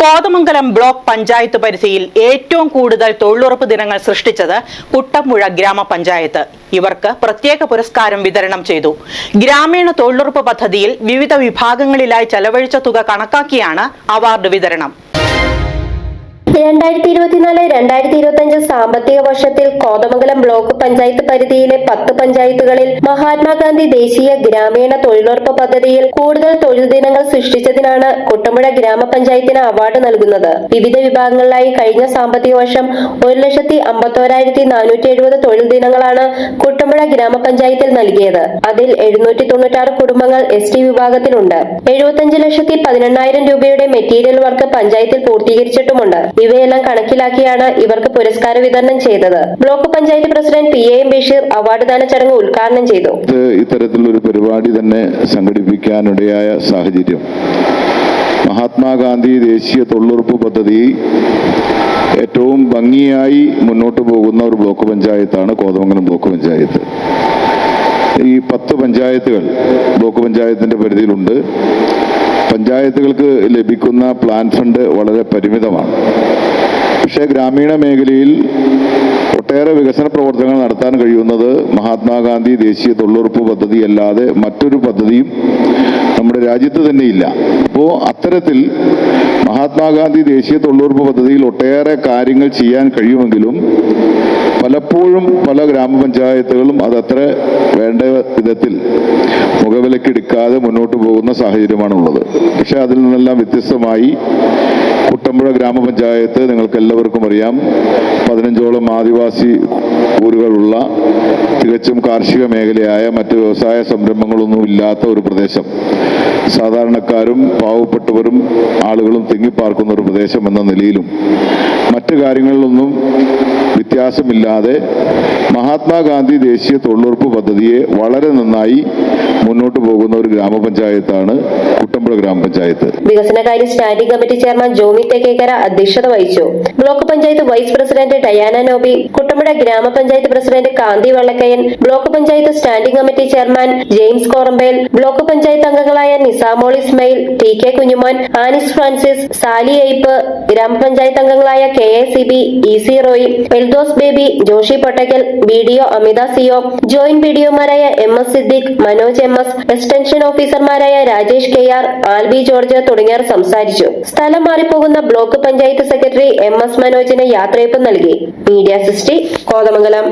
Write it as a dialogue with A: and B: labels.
A: Kothamangalam block panchayat പരിധിയിൽ ഏറ്റവും കൂടുതൽ തൊഴിലുറപ്പ് ദിനങ്ങൾ സൃഷ്ടിച്ചത് കുട്ടമ്പുഴ ഗ്രാമപഞ്ചായത്ത്. ഇവർക്ക് പ്രത്യേക പുരസ്കാരം വിതരണം ചെയ്തു. ഗ്രാമീണ തൊഴിലുറപ്പ് പദ്ധതിയിൽ വിവിധ വിഭാഗങ്ങളിലായി ചെലവഴിച്ച തുക കണക്കാക്കിയാണ് അവാർഡ് വിതരണം.
B: രണ്ടായിരത്തി ഇരുപത്തിനാല് രണ്ടായിരത്തി ഇരുപത്തി അഞ്ച് സാമ്പത്തിക വർഷത്തിൽ കോതമംഗലം ബ്ലോക്ക് പഞ്ചായത്ത് പരിധിയിലെ പത്ത് പഞ്ചായത്തുകളിൽ മഹാത്മാഗാന്ധി ദേശീയ ഗ്രാമീണ തൊഴിലുറപ്പ് പദ്ധതിയിൽ കൂടുതൽ തൊഴിൽ ദിനങ്ങൾ സൃഷ്ടിച്ചതിനാണ് കുട്ടമ്പുഴ ഗ്രാമപഞ്ചായത്തിന് അവാർഡ് നൽകുന്നത്. വിവിധ വിഭാഗങ്ങളിലായി കഴിഞ്ഞ സാമ്പത്തിക വർഷം ഒരു ലക്ഷത്തി അമ്പത്തോരായിരത്തി നാനൂറ്റി എഴുപത് തൊഴിൽ ദിനങ്ങളാണ് കുട്ടമ്പുഴ ഗ്രാമപഞ്ചായത്തിൽ നൽകിയത്. അതിൽ എഴുന്നൂറ്റി തൊണ്ണൂറ്റാറ് കുടുംബങ്ങൾ എസ് ടി വിഭാഗത്തിലുണ്ട്. എഴുപത്തഞ്ച് ലക്ഷത്തി പതിനെണ്ണായിരം രൂപയുടെ മെറ്റീരിയൽ വർക്ക് പഞ്ചായത്തിൽ പൂർത്തീകരിച്ചിട്ടുമുണ്ട്. ഇവയെല്ലാം കണക്കിലാക്കിയാണ് ഇവർക്ക് പുരസ്കാര വിതരണം ചെയ്തത്. Block panchayat president P A Basheer award ദാന ചടങ്ങ് ഉദ്ഘാടനം ചെയ്തു.
C: ഇത് ഇത്തരത്തിലൊരു പരിപാടി തന്നെ സംഘടിപ്പിക്കാനിടയായ സാഹചര്യം. മഹാത്മാഗാന്ധി ദേശീയ തൊഴിലുറപ്പ് പദ്ധതി ഏറ്റവും ഭംഗിയായി മുന്നോട്ട് പോകുന്ന ഒരു ബ്ലോക്ക് പഞ്ചായത്താണ് കോതമംഗലം ബ്ലോക്ക് പഞ്ചായത്ത്. ഈ പത്ത് പഞ്ചായത്തുകൾ ബ്ലോക്ക് പഞ്ചായത്തിന്റെ പരിധിയിലുണ്ട്. പഞ്ചായത്തുകൾക്ക് ലഭിക്കുന്ന പ്ലാൻ ഫണ്ട് വളരെ പരിമിതമാണ്. പക്ഷേ ഗ്രാമീണ മേഖലയിൽ ഒട്ടേറെ വികസന പ്രവർത്തനങ്ങൾ നടത്താൻ കഴിയുന്നത് മഹാത്മാഗാന്ധി ദേശീയ തൊഴിലുറപ്പ് പദ്ധതി അല്ലാതെ മറ്റൊരു പദ്ധതിയും നമ്മുടെ രാജ്യത്ത് തന്നെ ഇല്ല അപ്പോൾ അത്തരത്തിൽ മഹാത്മാഗാന്ധി ദേശീയ തൊഴിലുറപ്പ് പദ്ധതിയിൽ ഒട്ടേറെ കാര്യങ്ങൾ ചെയ്യാൻ കഴിയുമെങ്കിലും പലപ്പോഴും പല ഗ്രാമപഞ്ചായത്തുകളും അതത്ര വേണ്ട വിധത്തിൽ മുഖവിലക്കെടുക്കാതെ മുന്നോട്ട് പോകുന്ന സാഹചര്യമാണുള്ളത്. പക്ഷെ അതിൽ നിന്നെല്ലാം വ്യത്യസ്തമായി കുട്ടമ്പുഴ ഗ്രാമപഞ്ചായത്ത് നിങ്ങൾക്ക് എല്ലാവർക്കും അറിയാം. പതിനഞ്ചോളം ആദിവാസി ഊരുകളുള്ള തികച്ചും കാർഷിക മേഖലയായ മറ്റ് വ്യവസായ സംരംഭങ്ങളൊന്നും ഇല്ലാത്ത ഒരു പ്രദേശം. സാധാരണക്കാരും പാവപ്പെട്ടവരും ആളുകളും തിങ്ങിപ്പാർക്കുന്ന ഒരു പ്രദേശം എന്ന നിലയിലും മറ്റു കാര്യങ്ങളിലൊന്നും വ്യത്യാസമില്ലാതെ മഹാത്മാഗാന്ധി ദേശീയ തൊഴിലുറപ്പ് പദ്ധതിയെ വളരെ നന്നായി മുന്നോട്ട് പോകുന്ന ഒരു ഗ്രാമപഞ്ചായത്താണ് കുട്ടമ്പുഴ ഗ്രാമപഞ്ചായത്ത്.
B: വികസനകാര്യ standing committee chairman Jomi Thekkekara അധ്യക്ഷത വഹിച്ചു. Block panchayat vice president Diana Nobi Kuttampuzha gramapanchayat president Kanthi Vallakkayan block panchayat standing committee chairman James Korambel block panchayat അംഗങ്ങളായ Nisamol Ismail T K Kunjumon Anis Francis Sally ape ഗ്രാമപഞ്ചായത്ത് അംഗങ്ങളായ K A C B E C Roy Eldhos Baby Joshy Pottakkal B D O Amitha CO joint B D ഒമാരായ M S Siddique Manoj M S extension ഓഫീസർമാരായ Rajesh K R Alby George തുടങ്ങിയവർ സംസാരിച്ചു. സ്ഥലം മാറിപ്പോകുന്ന block panchayat secretary M S മനോജിന് യാത്രയപ്പ് നൽകി. Media സിസ്റ്റി കോതമംഗലം.